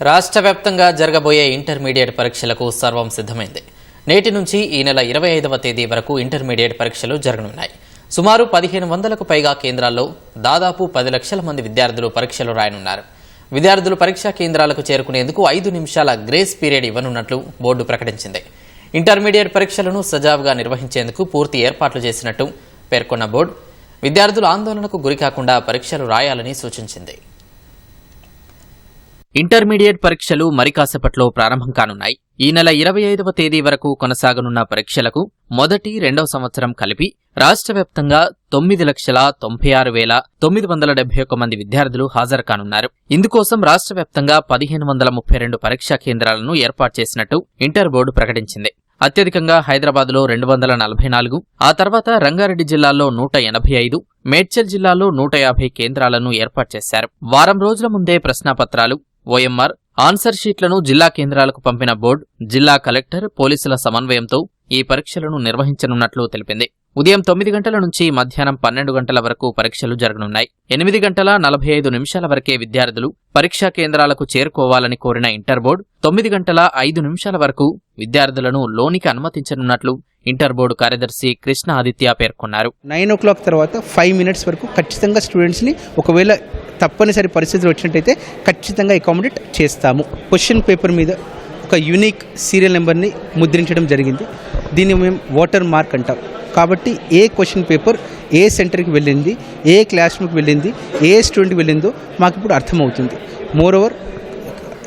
రాష్ట్ర వ్యాప్తంగా జరగబోయే ఇంటర్మీడియట్ పరీక్షలకు సర్వం సిద్ధమైంది. నేటి నుంచి ఈ నెల ఇరవై ఐదవ తేదీ వరకు ఇంటర్మీడియట్ పరీక్షలు జరగనున్నాయి. సుమారు పదిహేను వందలకు పైగా కేంద్రాల్లో దాదాపు పది లక్షల మంది విద్యార్థులు పరీక్షలు రాయనున్నారు. విద్యార్థులు పరీక్షా కేంద్రాలకు చేరుకునేందుకు ఐదు నిమిషాల గ్రేస్ పీరియడ్ ఇవ్వనున్నట్లు బోర్డు ప్రకటించింది. ఇంటర్మీడియట్ పరీక్షలను సజావుగా నిర్వహించేందుకు పూర్తి ఏర్పాట్లు చేసినట్టు పేర్కొన్న బోర్డు విద్యార్థులు ఆందోళనకు గురికాకుండా పరీక్షలు రాయాలని సూచించింది. ఇంటర్మీడియట్ పరీక్షలు మరికాసేపట్లో ప్రారంభం కానున్నాయి. ఈ నెల ఇరవై ఐదవ తేదీ వరకు కొనసాగనున్న పరీక్షలకు మొదటి రెండవ సంవత్సరం కలిపి రాష్ట్ర వ్యాప్తంగా తొమ్మిది లక్షల తొంభై ఆరు వేల తొమ్మిది వందల డెబ్బై ఒక్క మంది విద్యార్థులు హాజరు కానున్నారు. ఇందుకోసం రాష్ట్ర వ్యాప్తంగా పదిహేను వందల ముప్పై రెండు పరీక్షా కేంద్రాలను ఏర్పాటు చేసినట్టు ఇంటర్ బోర్డు ప్రకటించింది. అత్యధికంగా హైదరాబాద్లో రెండు వందల నలభై నాలుగు ఆ తర్వాత రంగారెడ్డి జిల్లాలో నూట ఎనభై ఐదు మేడ్చల్ జిల్లాలో నూట యాభై కేంద్రాలను ఏర్పాటు చేశారు. వారం రోజుల ముందే ప్రశ్నాపత్రాలు ఓఎంఆర్ ఆన్సర్ షీట్లను జిల్లా కేంద్రాలకు పంపిన బోర్డు జిల్లా కలెక్టర్ పోలీసుల సమన్వయంతో ఈ పరీక్షలను నిర్వహించనున్నట్లు తెలిపింది. ఉదయం తొమ్మిది గంటల నుంచి మధ్యాహ్నం పన్నెండు గంటల వరకు పరీక్షలు జరగనున్నాయి. ఎనిమిది గంటల నలభై ఐదు నిమిషాల వరకే విద్యార్థులు పరీక్షా కేంద్రాలకు చేరుకోవాలని కోరిన ఇంటర్ బోర్డు తొమ్మిది గంటల ఐదు నిమిషాల వరకు విద్యార్థులను లోనికి అనుమతించనున్నట్లు ఇంటర్ బోర్డు కార్యదర్శి కృష్ణ ఆదిత్య పేర్కొన్నారు. నైన్ ఓ క్లాక్ తర్వాత ఫైవ్ మినిట్స్ వరకు ఖచ్చితంగా స్టూడెంట్స్ని ఒకవేళ తప్పనిసరి పరిస్థితులు వచ్చినట్టయితే ఖచ్చితంగా అకామిడేట్ చేస్తాము. క్వశ్చన్ పేపర్ మీద ఒక యూనిక్ సీరియల్ నెంబర్ని ముద్రించడం జరిగింది. దీన్ని మేము వాటర్ మార్క్ అంటాం. కాబట్టి ఏ క్వశ్చన్ పేపర్ ఏ సెంటర్కి వెళ్ళింది ఏ క్లాస్ రూమ్కి వెళ్ళింది ఏ స్టూడెంట్కి వెళ్ళిందో మాకు ఇప్పుడు అర్థమవుతుంది. మోర్ ఓవర్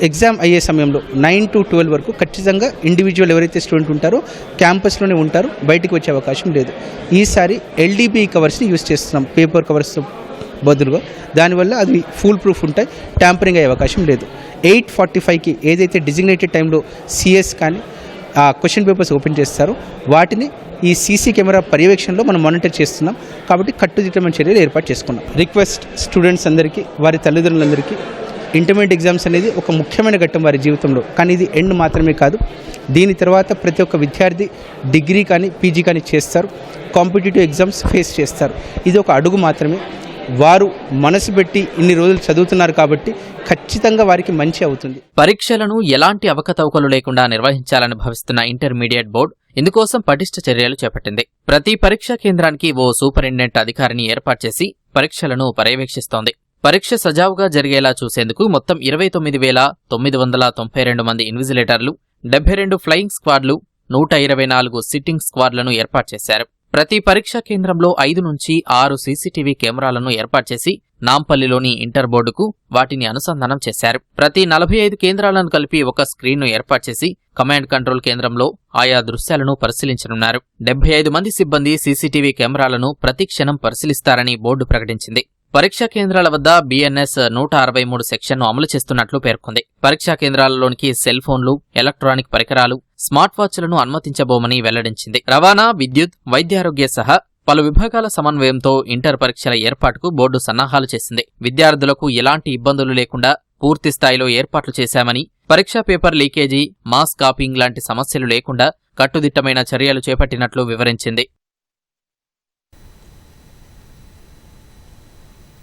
ఎగ్జామ్ అయ్యే సమయంలో నైన్ టు ట్వెల్వ్ వరకు ఖచ్చితంగా ఇండివిజువల్ ఎవరైతే స్టూడెంట్ ఉంటారో క్యాంపస్లోనే ఉంటారో బయటికి వచ్చే అవకాశం లేదు. ఈసారి ఎల్డీబీ కవర్స్ని యూస్ చేస్తున్నాం పేపర్ కవర్స్ బదులుగా. దానివల్ల అది ఫుల్ ప్రూఫ్ ఉంటాయి. ట్యాంపరింగ్ అయ్యే అవకాశం లేదు. ఎయిట్ ఫార్టీ ఫైవ్కి ఏదైతే డిజిగ్నేటెడ్ టైంలో సిఎస్ కానీ ఆ క్వశ్చన్ పేపర్స్ ఓపెన్ చేస్తారో వాటిని ఈ సీసీ కెమెరా పర్యవేక్షణలో మనం మానిటర్ చేస్తున్నాం. కాబట్టి కట్టుదిట్టమైన చర్యలు ఏర్పాటు చేసుకున్నాం. రిక్వెస్ట్ స్టూడెంట్స్ అందరికీ వారి తల్లిదండ్రులందరికీ ఇంటర్మీడియట్ ఎగ్జామ్స్ అనేది ఒక ముఖ్యమైన ఘట్టం వారి జీవితంలో. కానీ ఇది ఎండ్ మాత్రమే కాదు. దీని తర్వాత ప్రతి ఒక్క విద్యార్థి డిగ్రీ కానీ పీజీ కానీ చేస్తారు. కాంపిటేటివ్ ఎగ్జామ్స్ ఫేస్ చేస్తారు. ఇది ఒక అడుగు మాత్రమే. వారు మనసు పెట్టి ఇన్ని రోజులు చదువుతున్నారు కాబట్టి ఖచ్చితంగా వారికి మంచి అవుతుంది. పరీక్షలను ఎలాంటి అవకతవకలు లేకుండా నిర్వహించాలని భావిస్తున్న ఇంటర్మీడియట్ బోర్డు ఇందుకోసం పటిష్ట చర్యలు చేపట్టింది. ప్రతి పరీక్షా కేంద్రానికి ఓ సూపరింటెండెంట్ అధికారిని ఏర్పాటు చేసి పరీక్షలను పర్యవేక్షిస్తోంది. పరీక్ష సజావుగా జరిగేలా చూసేందుకు మొత్తం ఇరవై తొమ్మిది వేల తొమ్మిది వందల తొంభై రెండు మంది ఇన్విజిలేటర్లు డెబ్బై రెండు ఫ్లయింగ్ స్క్వాడ్లు నూట ఇరవై నాలుగు సిట్టింగ్ స్క్వాడ్లను ఏర్పాటు చేశారు. ప్రతి పరీక్షా కేంద్రంలో ఐదు నుంచి ఆరు సీసీటీవీ కెమెరాలను ఏర్పాటు చేసి నాంపల్లిలోని ఇంటర్ బోర్డుకు వాటిని అనుసంధానం చేశారు. ప్రతి నలభై ఐదు కేంద్రాలను కలిపి ఒక స్క్రీన్ను ఏర్పాటు చేసి కమాండ్ కంట్రోల్ కేంద్రంలో ఆయా దృశ్యాలను పరిశీలించనున్నారు. డెబ్బై ఐదు మంది సిబ్బంది సీసీటీవీ కెమెరాలను ప్రతి క్షణం పరిశీలిస్తారని బోర్డు ప్రకటించింది. పరీక్షా కేంద్రాల వద్ద బీఎన్ఎస్ నూట అరవై మూడు సెక్షన్ను అమలు చేస్తున్నట్లు పేర్కొంది. పరీక్షా కేంద్రాలలోనికి సెల్ ఫోన్లు ఎలక్ట్రానిక్ పరికరాలు స్మార్ట్ వాచ్లను అనుమతించబోమని వెల్లడించింది. రవాణా విద్యుత్ వైద్యారోగ్య సహా పలు విభాగాల సమన్వయంతో ఇంటర్ పరీక్షల ఏర్పాటుకు బోర్డు సన్నాహాలు చేసింది. విద్యార్థులకు ఎలాంటి ఇబ్బందులు లేకుండా పూర్తి స్థాయిలో ఏర్పాట్లు చేశామని పరీక్షా పేపర్ లీకేజీ మాస్ కాపింగ్ లాంటి సమస్యలు లేకుండా కట్టుదిట్టమైన చర్యలు చేపట్టినట్లు వివరించింది.